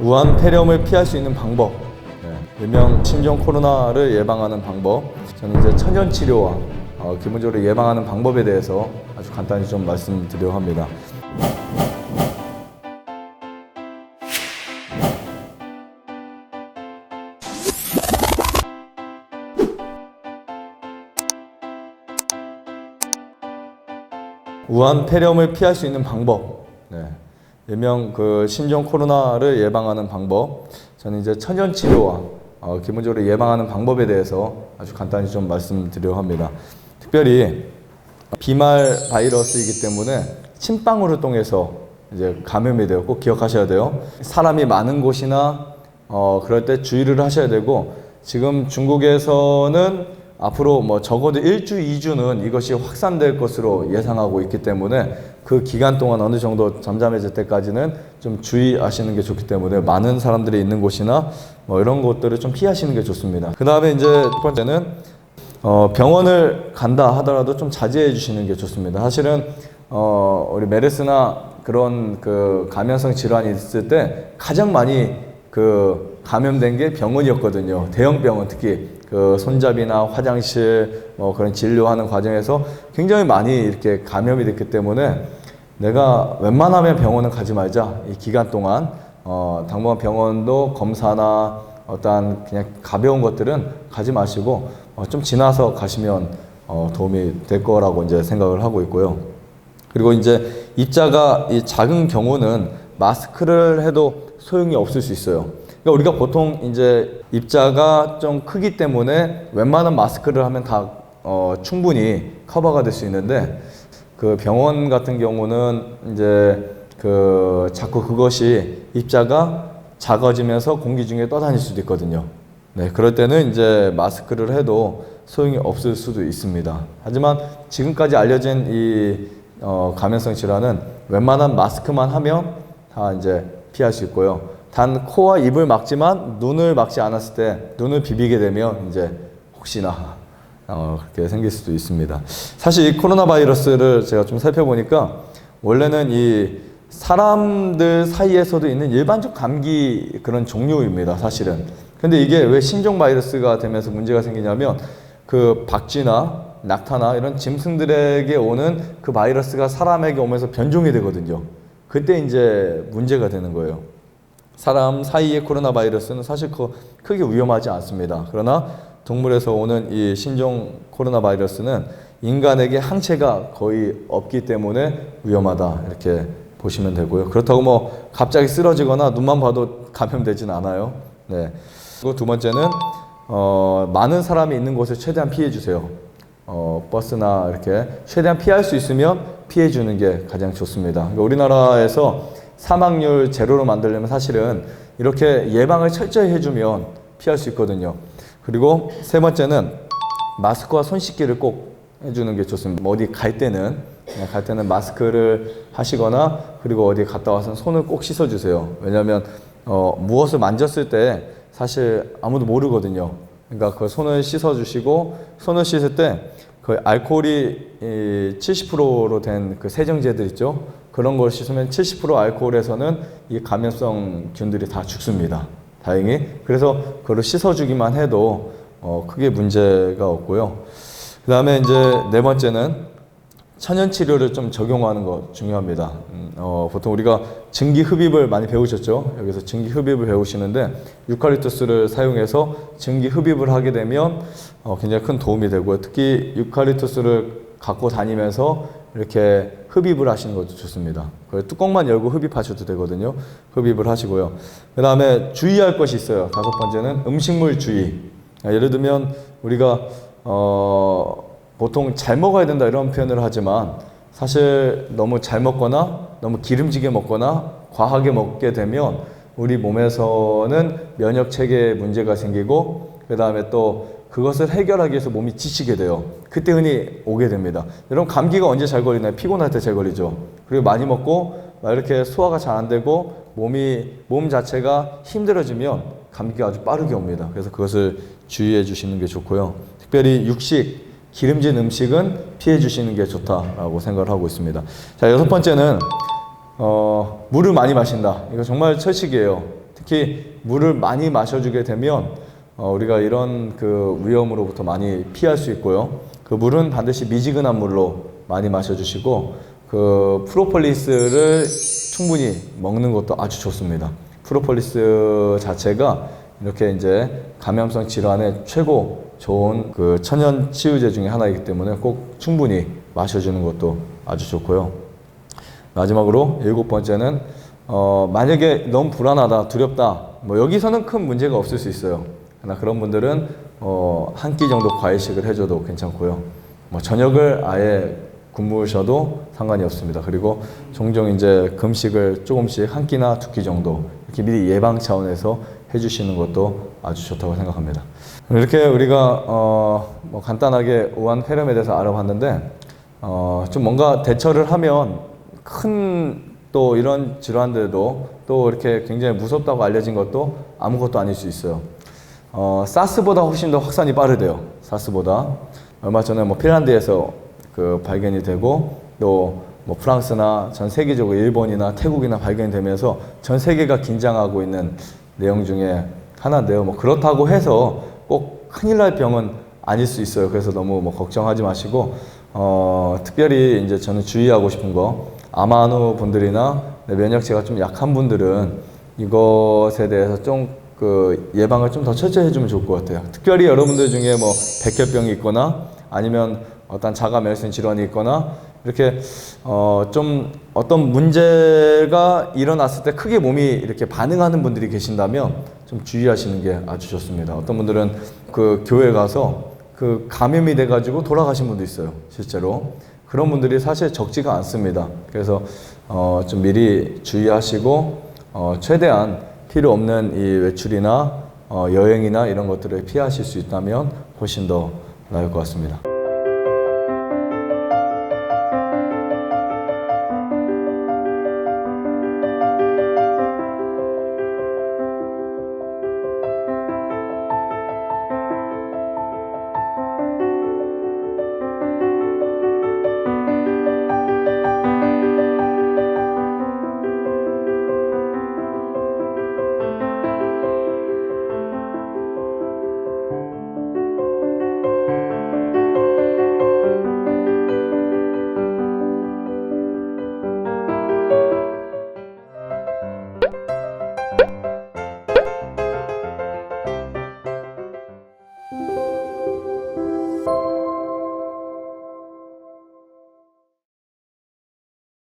우한 폐렴을 피할 수 있는 방법, 네, 일명 신종 코로나를 예방하는 방법, 저는 이제 천연 치료와 어, 기본적으로 예방하는 방법에 대해서 아주 간단히 좀 말씀드려 합니다. 우한 폐렴을 피할 수 있는 방법, 네. 일명 그 신종 코로나를 예방하는 방법, 저는 이제 천연 치료와 어, 기본적으로 예방하는 방법에 대해서 아주 간단히 좀 말씀드려 합니다. 특별히 비말 바이러스이기 때문에 침방울을 통해서 이제 감염이 돼요. 꼭 기억하셔야 돼요. 사람이 많은 곳이나 어, 그럴 때 주의를 하셔야 되고 지금 중국에서는 앞으로 뭐 적어도 1주, 2주는 이것이 확산될 것으로 예상하고 있기 때문에 그 기간 동안 어느 정도 잠잠해질 때까지는 좀 주의하시는 게 좋기 때문에 많은 사람들이 있는 곳이나 뭐 이런 곳들을 좀 피하시는 게 좋습니다. 그 다음에 이제 첫 번째는 어, 병원을 간다 하더라도 좀 자제해 주시는 게 좋습니다. 사실은 어, 우리 메르스나 그런 그 감염성 질환이 있을 때 가장 많이 그 감염된 게 병원이었거든요. 대형 병원 특히 그 손잡이나 화장실 뭐 그런 진료하는 과정에서 굉장히 많이 이렇게 감염이 됐기 때문에 내가 웬만하면 병원은 가지 말자 이 기간 동안 어, 당분간 병원도 검사나 어떠한 그냥 가벼운 것들은 가지 마시고 어, 좀 지나서 가시면 어, 도움이 될 거라고 이제 생각을 하고 있고요. 그리고 이제 입자가 이 작은 경우는 마스크를 해도 소용이 없을 수 있어요. 그러니까 우리가 보통 이제 입자가 좀 크기 때문에 웬만한 마스크를 하면 다 어, 충분히 커버가 될 수 있는데 그 병원 같은 경우는 이제 그 자꾸 그것이 입자가 작아지면서 공기 중에 떠다닐 수도 있거든요. 네, 그럴 때는 이제 마스크를 해도 소용이 없을 수도 있습니다. 하지만 지금까지 알려진 이 어, 감염성 질환은 웬만한 마스크만 하면 다 이제 피할 수 있고요. 단 코와 입을 막지만 눈을 막지 않았을 때 눈을 비비게 되면 이제 혹시나 어, 그렇게 생길 수도 있습니다. 사실 이 코로나 바이러스를 제가 좀 살펴보니까 원래는 이 사람들 사이에서도 있는 일반적 감기 그런 종류입니다. 사실은. 근데 이게 왜 신종 바이러스가 되면서 문제가 생기냐면 그 박쥐나 낙타나 이런 짐승들에게 오는 그 바이러스가 사람에게 오면서 변종이 되거든요. 그때 이제 문제가 되는 거예요. 사람 사이의 코로나 바이러스는 사실 그 크게 위험하지 않습니다. 그러나 동물에서 오는 이 신종 코로나 바이러스는 인간에게 항체가 거의 없기 때문에 위험하다 이렇게 보시면 되고요. 그렇다고 뭐 갑자기 쓰러지거나 눈만 봐도 감염되진 않아요. 네. 그리고 두 번째는 어, 많은 사람이 있는 곳을 최대한 피해 주세요. 어, 버스나 이렇게 최대한 피할 수 있으면 피해 주는 게 가장 좋습니다. 그러니까 우리나라에서 사망률 제로로 만들려면 사실은 이렇게 예방을 철저히 해주면 피할 수 있거든요. 그리고 세 번째는 마스크와 손 씻기를 꼭 해주는 게 좋습니다. 뭐 어디 갈 때는 그냥 갈 때는 마스크를 하시거나 그리고 어디 갔다 와서 손을 꼭 씻어주세요. 왜냐하면 어, 무엇을 만졌을 때 사실 아무도 모르거든요. 그러니까 그 손을 씻어주시고 손을 씻을 때 그 알코올이 70%로 된 그 세정제들 있죠. 그런 걸 씻으면 70% 알코올에서는 이 감염성 균들이 다 죽습니다. 다행히. 그래서 그걸 씻어주기만 해도 어, 크게 문제가 없고요. 그 다음에 이제 네 번째는 천연 치료를 좀 적용하는 거 중요합니다. 음, 어, 보통 우리가 증기 흡입을 많이 배우셨죠? 여기서 증기 흡입을 배우시는데 유칼립투스를 사용해서 증기 흡입을 하게 되면 어, 굉장히 큰 도움이 되고요. 특히 유칼립투스를 갖고 다니면서 이렇게 흡입을 하시는 것도 좋습니다. 그 뚜껑만 열고 흡입하셔도 되거든요. 흡입을 하시고요. 그 다음에 주의할 것이 있어요. 다섯 번째는 음식물 주의. 아, 예를 들면 우리가 어, 보통 잘 먹어야 된다 이런 표현을 하지만 사실 너무 잘 먹거나 너무 기름지게 먹거나 과하게 먹게 되면 우리 몸에서는 면역 체계에 문제가 생기고 그 다음에 또 그것을 해결하기 위해서 몸이 지치게 돼요. 그때 흔히 오게 됩니다. 여러분 감기가 언제 잘 걸리나요? 피곤할 때 잘 걸리죠. 그리고 많이 먹고 막 이렇게 소화가 잘 안 되고 몸이 몸 자체가 힘들어지면 감기가 아주 빠르게 옵니다. 그래서 그것을 주의해 주시는 게 좋고요. 특별히 육식 기름진 음식은 피해 주시는 게 좋다라고 생각을 하고 있습니다. 자, 여섯 번째는 어, 물을 많이 마신다. 이거 정말 철칙이에요. 특히 물을 많이 마셔주게 되면 어, 우리가 이런 그 위험으로부터 많이 피할 수 있고요. 그 물은 반드시 미지근한 물로 많이 마셔주시고 그 프로폴리스를 충분히 먹는 것도 아주 좋습니다. 프로폴리스 자체가 이렇게 이제 감염성 질환에 최고 좋은 그 천연 치유제 중에 하나이기 때문에 꼭 충분히 마셔주는 것도 아주 좋고요. 마지막으로 일곱 번째는 어, 만약에 너무 불안하다, 두렵다, 뭐 여기서는 큰 문제가 없을 수 있어요. 그러나 그런 분들은 어, 한 끼 정도 과일식을 해줘도 괜찮고요. 뭐 저녁을 아예 굶으셔도 상관이 없습니다. 그리고 종종 이제 금식을 조금씩 한 끼나 두 끼 정도 이렇게 미리 예방 차원에서 해주시는 것도 아주 좋다고 생각합니다. 이렇게 우리가 어, 뭐 간단하게 오한 폐렴에 대해서 알아봤는데 어, 좀 뭔가 대처를 하면 큰 또 이런 질환들도 또 이렇게 굉장히 무섭다고 알려진 것도 아무것도 아닐 수 있어요. 어, 사스보다 훨씬 더 확산이 빠르대요. 사스보다. 얼마 전에 뭐 핀란드에서 그 발견이 되고 또 뭐 프랑스나 전 세계적으로 일본이나 태국이나 발견이 되면서 전 세계가 긴장하고 있는 내용 중에 하나인데요. 뭐 그렇다고 해서 꼭 큰일 날 병은 아닐 수 있어요. 그래서 너무 뭐 걱정하지 마시고 어, 특별히 이제 저는 주의하고 싶은 거 아마노 분들이나 면역체가 좀 약한 분들은 이것에 대해서 좀 그 예방을 좀 더 철저히 해주면 좋을 것 같아요. 특별히 여러분들 중에 뭐 백혈병이 있거나 아니면 어떤 자가 멸신 질환이 있거나 이렇게 어 좀 어떤 문제가 일어났을 때 크게 몸이 이렇게 반응하는 분들이 계신다면 좀 주의하시는 게 아주 좋습니다. 어떤 분들은 그 교회 가서 그 감염이 돼가지고 돌아가신 분도 있어요. 실제로 그런 분들이 사실 적지가 않습니다. 그래서 어 좀 미리 주의하시고 어 최대한 필요 없는 이 외출이나 어 여행이나 이런 것들을 피하실 수 있다면 훨씬 더 나을 것 같습니다.